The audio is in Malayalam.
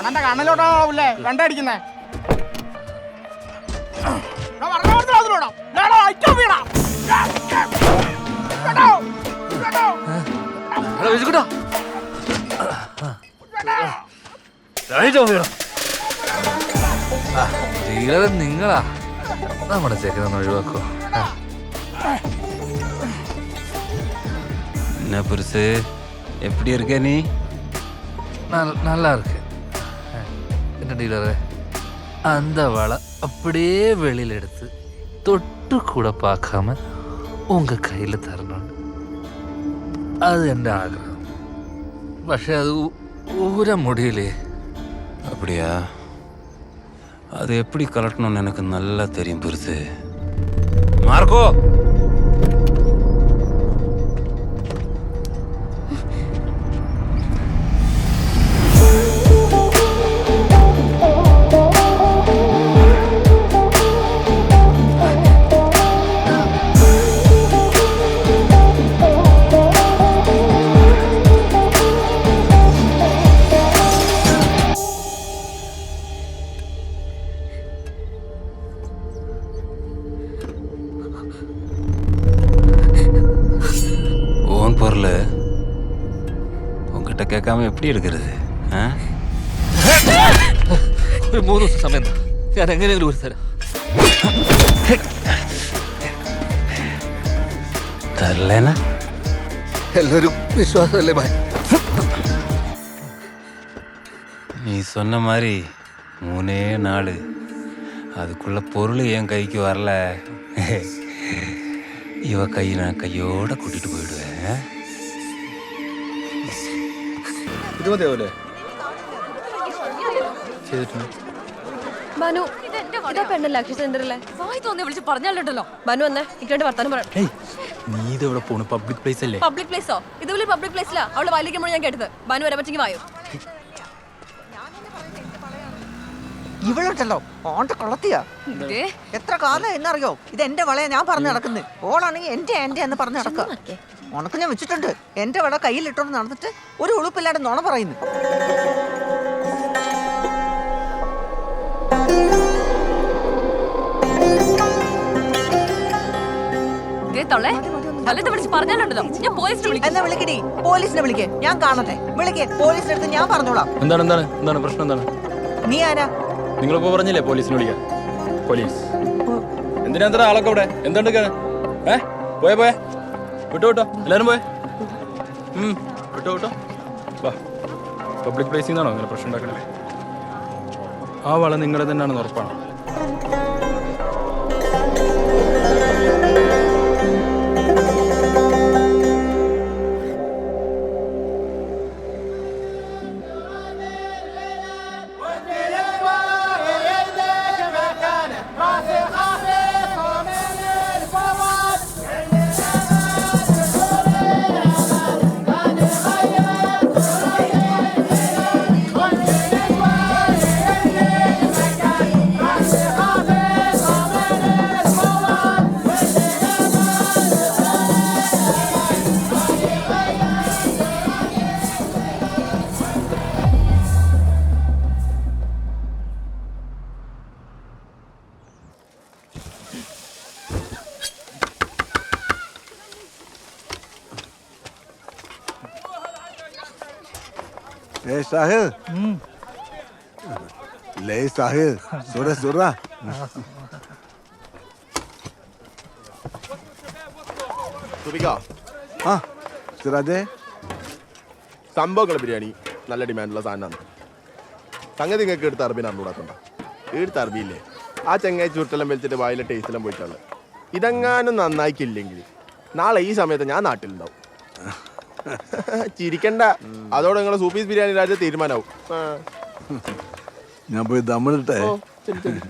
അണ്ണന്റെ കണ്ണിലോട്ടാവൂലേ വെണ്ടടിക്കുന്നേ എടാ, വിളിച്ചുകൂട്ടാ. കഴിച്ചോ, വീണോ? ആ, ഡീലർ നിങ്ങളാ നമ്മുടെ ചെക്കനൊന്ന് ഒഴിവാക്കോ ആ, என்ன பெருசு எப்படி இருக்க நீ நல்- நல்லா இருக்கு ஆ, என்ன டீலரு அந்த வலை அப்படியே வெளியில எடுத்து தொட்டு கூட பார்க்காம உங்க கையில தரணும் அது എൻ്റെ ആഗ്രഹം പക്ഷെ അത് ഊ- ഊരാൻ മുടിയില്ലേ அப்படியா அது எப்படி கலட்டணும்னு எனக்கு நல்லா தெரியும் பெருசு மார்க்கோ கேட்காம எப்படி இருக்கிறது ஆ ഒരു മൂന്ന് ദിവസം സമയം താ. ഞാൻ എങ്ങനെയെങ്കിലും ഒരു തരാം தரலனா എല്ലാവരും വിശ്വാസമല്ലേ ഭായ് நீ சொன்ன மாதிரி மூணே நாள் அதுக்குள்ள பொருள் என் கைக்கு வரல இவ கை நான் கையோட கூட்டிட்டு போயிடுவேன் ഇത് മതിയാവൂലേ ചെയ്തിട്ടുണ്ട്. മനു ഇതാ പെണ്ണല്ല അക്ഷയ സെന്ററിലെ? വായി തോന്നി വിളിച്ച് പറഞ്ഞാലുണ്ടല്ലോ. മനു വന്നേ ഇക്കണ്ട് വർത്താനം പറയാം നീ ഇത് എവിടെ പോണു പബ്ലിക് പ്ലേസ് അല്ലേ? പബ്ലിക് പ്ലേസോ ഇതുപോലെ പബ്ലിക് പ്ലേസിലാ അവൾ വായിലേക്ക് ഞാൻ കേട്ടത്. മനു വരാൻ പറ്റെങ്കിൽ വായോ? ഇവളുണ്ടല്ലോ ഓണ്ട കൊളത്തിയാ എത്ര കാലം എന്നറിയോ? ഇത് എന്റെ വളയാ ഞാൻ പറഞ്ഞു നടക്കുന്നത് ഓളാണെങ്കിൽ എന്റെ എന്റെ എന്ന് പറഞ്ഞു നടക്കുക ഉണക്ക് ഞാൻ വെച്ചിട്ടുണ്ട്. എന്റെ വട കയ്യിലിട്ടോണ്ട് നടന്നിട്ട് ഒരു ഉളുപ്പില്ലാണ്ട് നുണ പറയുന്നു. പറഞ്ഞാലുണ്ടല്ലോ. ഞാൻ പോലീസിനെ വിളിക്കും. എന്നാ വിളിക്കടി? പോലീസിനെ വിളിക്കേ. ഞാൻ കാണട്ടെ. വിളിക്കേ. പോലീസിന്റെ അടുത്ത് ഞാൻ പറഞ്ഞോളാം. എന്താണ് എന്താണ്? എന്താണ് പ്രശ്നം എന്താണ്? നീ ആരാ? നിങ്ങളിപ്പോ പറഞ്ഞില്ലേ പോലീസിനെ വിളിക്കാൻ? പോലീസ്. എന്തിനാ എത്ര ആളൊക്കെ ഇവിടെ? എന്തുണ്ട് ഏ? പോയെ പോയെ. വിട്ടോ എല്ലാവരും പോയെ? വിട്ടോ വാ. പബ്ലിക് പ്ലേസിൽ നിന്നാണോ ഇങ്ങനെ പ്രശ്നം ഉണ്ടാക്കണേ? ആ വള നിങ്ങളെ തന്നെയാണെന്ന് ഉറപ്പാണ്? Surah surah. സുബിക. ആ സിറാജേ. സംഭവങ്ങൾ ബിരിയാണി നല്ല ഡിമാൻഡുള്ള സാധനമാണ്. സംഗതി നിങ്ങൾക്ക് എടുത്ത് അറബിന് അറിഞ്ഞൂടാക്കണ്ട എടുത്ത് അറബിയില്ലേ? ആ ചെങ്ങായി ചുരുട്ടെല്ലാം വലിച്ചിട്ട് വായിലെ ടേസ്റ്റെല്ലാം പോയിട്ടുള്ളത് ഇതെങ്ങാനും നന്നായിക്കില്ലെങ്കിൽ നാളെ ഈ സമയത്ത് ഞാൻ നാട്ടിലുണ്ടാവും. ചിരിക്കണ്ട. അതോടെ നിങ്ങളെ സൂപ്പീസ് ബിരിയാണി രാജ്യം തീരുമാനമാവും ഞാൻ പോയി ശരി.